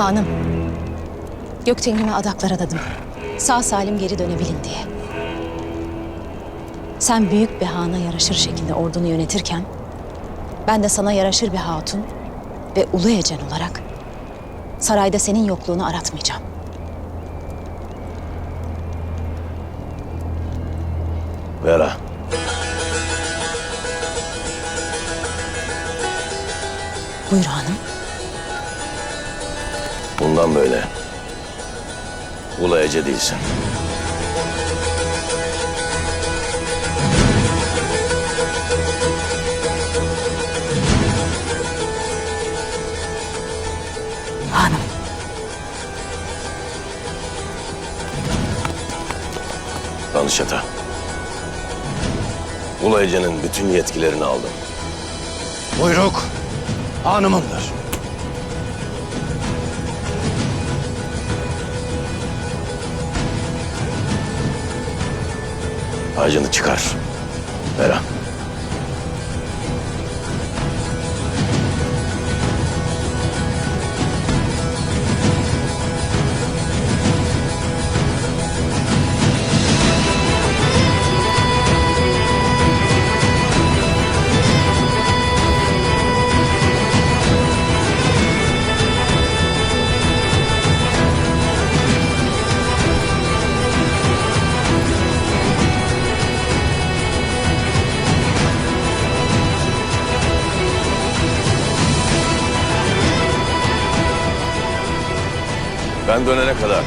Hanım, Göktengin'e adaklar adadım. Sağ salim geri dönebilin diye. Sen büyük bir hana yaraşır şekilde ordunu yönetirken... ...ben de sana yaraşır bir hatun ve ulu ecen olarak... ...sarayda senin yokluğunu aratmayacağım. Vera. Buyur hanım. Bundan böyle. Ece değilsin. Hanım. Danış ata. Ulu Ece'nin bütün yetkilerini aldım. Buyruk hanımındır. Ağacını çıkar. Vera. Ben dönene kadar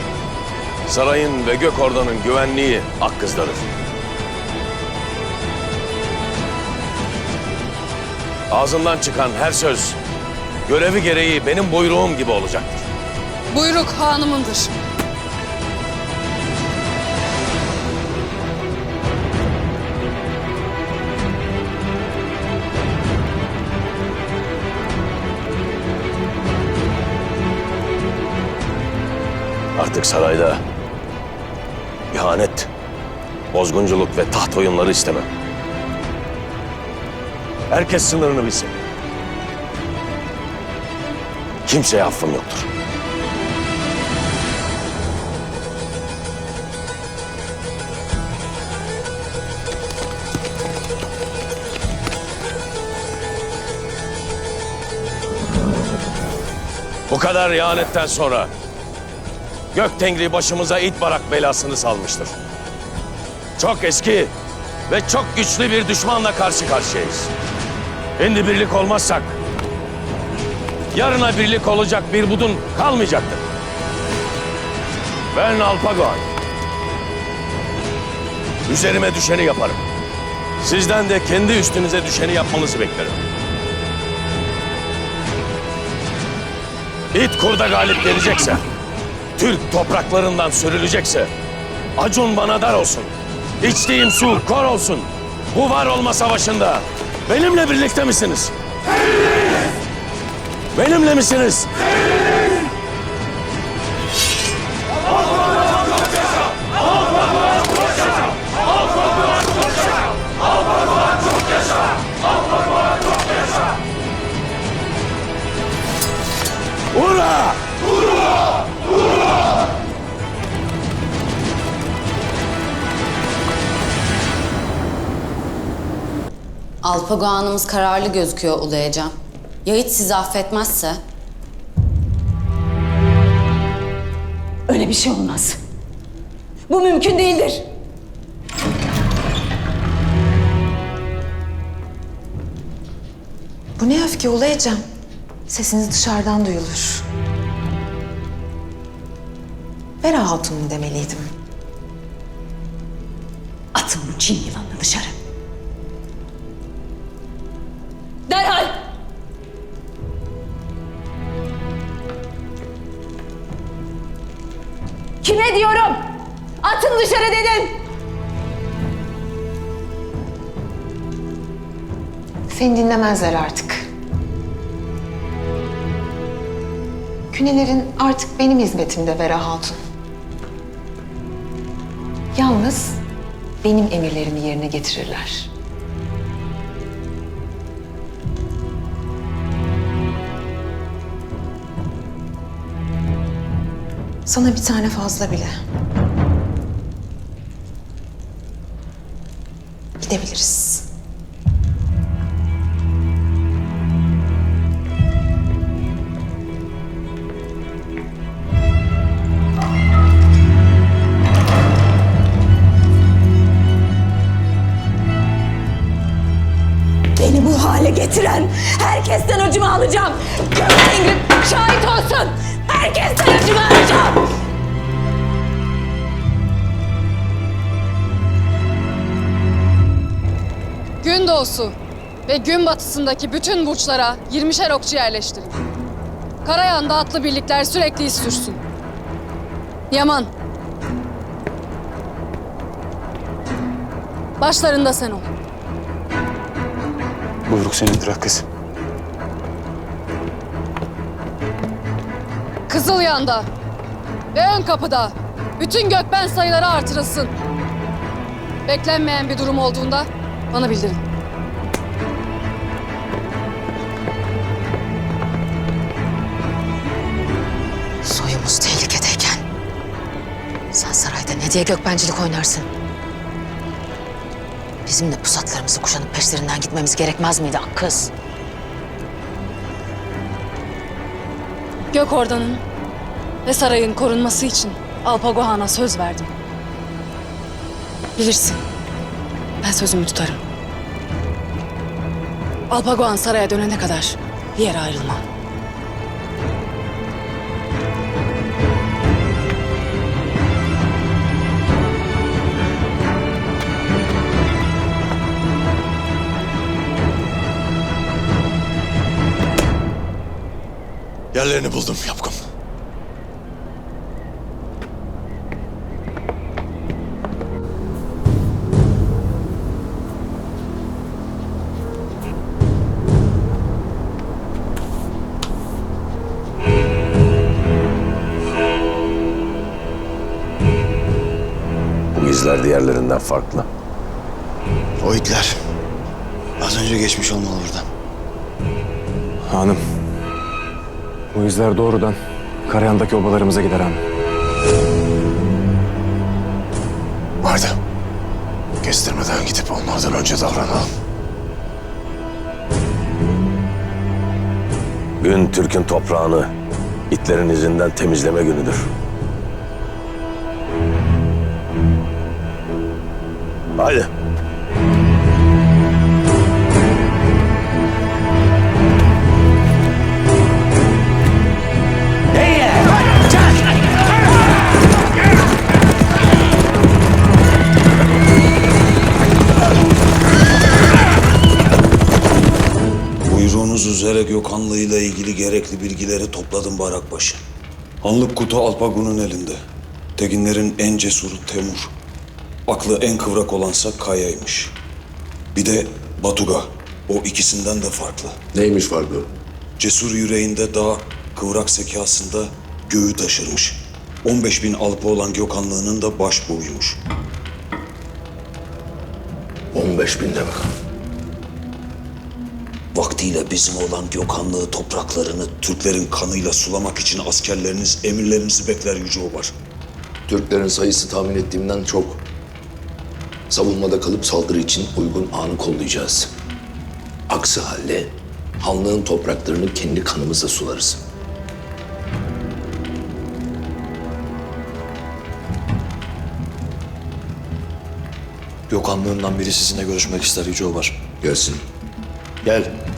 sarayın ve gök ordanın güvenliği Akkız'dadır. Ağzından çıkan her söz görevi gereği benim buyruğum gibi olacaktır. Buyruk hanımındır. Artık sarayda ihanet, bozgunculuk ve taht oyunları istemem. Herkes sınırını bilsin. Kimseye affım yoktur. Bu kadar ihanetten sonra Gök Tengri başımıza it barak belasını salmıştır. Çok eski ve çok güçlü bir düşmanla karşı karşıyayız. Şimdi birlik olmazsak yarına birlik olacak bir budun kalmayacaktır. Ben Alpagoan. Üzerime düşeni yaparım. Sizden de kendi üstünüze düşeni yapmanızı beklerim. İt kurda galip gelecekse, Türk topraklarından sürülecekse, Acun bana dar olsun. İçtiğim su kor olsun. Bu var olma savaşında benimle birlikte misiniz? Benimle misiniz? Ura! Alpago Hanımız kararlı gözüküyor Ulu Ecem. Ya hiç sizi affetmezse? Öyle bir şey olmaz. Bu mümkün değildir. Bu ne öfke Ulu Ecem? Sesiniz dışarıdan duyulur. Vera Hatun demeliydim? Atın bu Çin yılanını dışarı. Kime diyorum? Atın dışarı dedim. Seni dinlemezler artık. Künelerin artık benim hizmetimde Vera Hatun. Yalnız benim emirlerimi yerine getirirler. Sana bir tane fazla bile. Gidebiliriz. Beni bu hale getiren herkesten öcümü alacağım. Göktengrim şahit olsun. Herkesten öcümü Gündoğusu ve gün batısındaki bütün burçlara 20'şer okçu yerleştirin. Karayan'da atlı birlikler sürekli iz sürsün. Yaman. Başlarında sen ol. Buyruk senindir Hakkız. Kızılyan'da ve ön kapıda bütün gökben sayıları artırılsın. Beklenmeyen bir durum olduğunda bana bildirin. Diye gökbencilik oynarsın? Bizim de pusatlarımızı kuşanıp peşlerinden gitmemiz gerekmez miydi kız? Gök Orda'nın ve sarayın korunması için Alpagohan'a söz verdim. Bilirsin, ben sözümü tutarım. Alpagohan saraya dönene kadar bir yere ayrılmam. Yerlerini buldum yapkım. Bu izler diğerlerinden farklı. O itler. Az önce geçmiş olmalı buradan. Hanım. Bu izler doğrudan Karayan'daki obalarımıza gider hanım. Vardı. Kestirmeden gidip onlardan önce davranalım. Gün Türk'ün toprağını itlerin izinden temizleme günüdür. Haydi. Gerekli bilgileri topladım Barakbaşı. Hanlık kutu Alpagun'un elinde. Teginlerin en cesuru Temur. Aklı en kıvrak olansa Kaya'ymış. Bir de Batuga. O ikisinden de farklı. Neymiş farkı? Cesur yüreğinde dağ, kıvrak zekasında göğü taşırmış. 15 bin alpı olan Gökhanlığının da baş boyuymuş. 15 bin demek. Vaktiyle bizim olan Gökhanlığı topraklarını Türklerin kanıyla sulamak için askerleriniz emirlerinizi bekler Yüce Obar. Türklerin sayısı tahmin ettiğimden çok. Savunmada kalıp saldırı için uygun anı kollayacağız. Aksi halde Hanlığın topraklarını kendi kanımızla sularız. Gökhanlığından biri sizinle görüşmek ister Yüce Obar. Gelsin. Gel.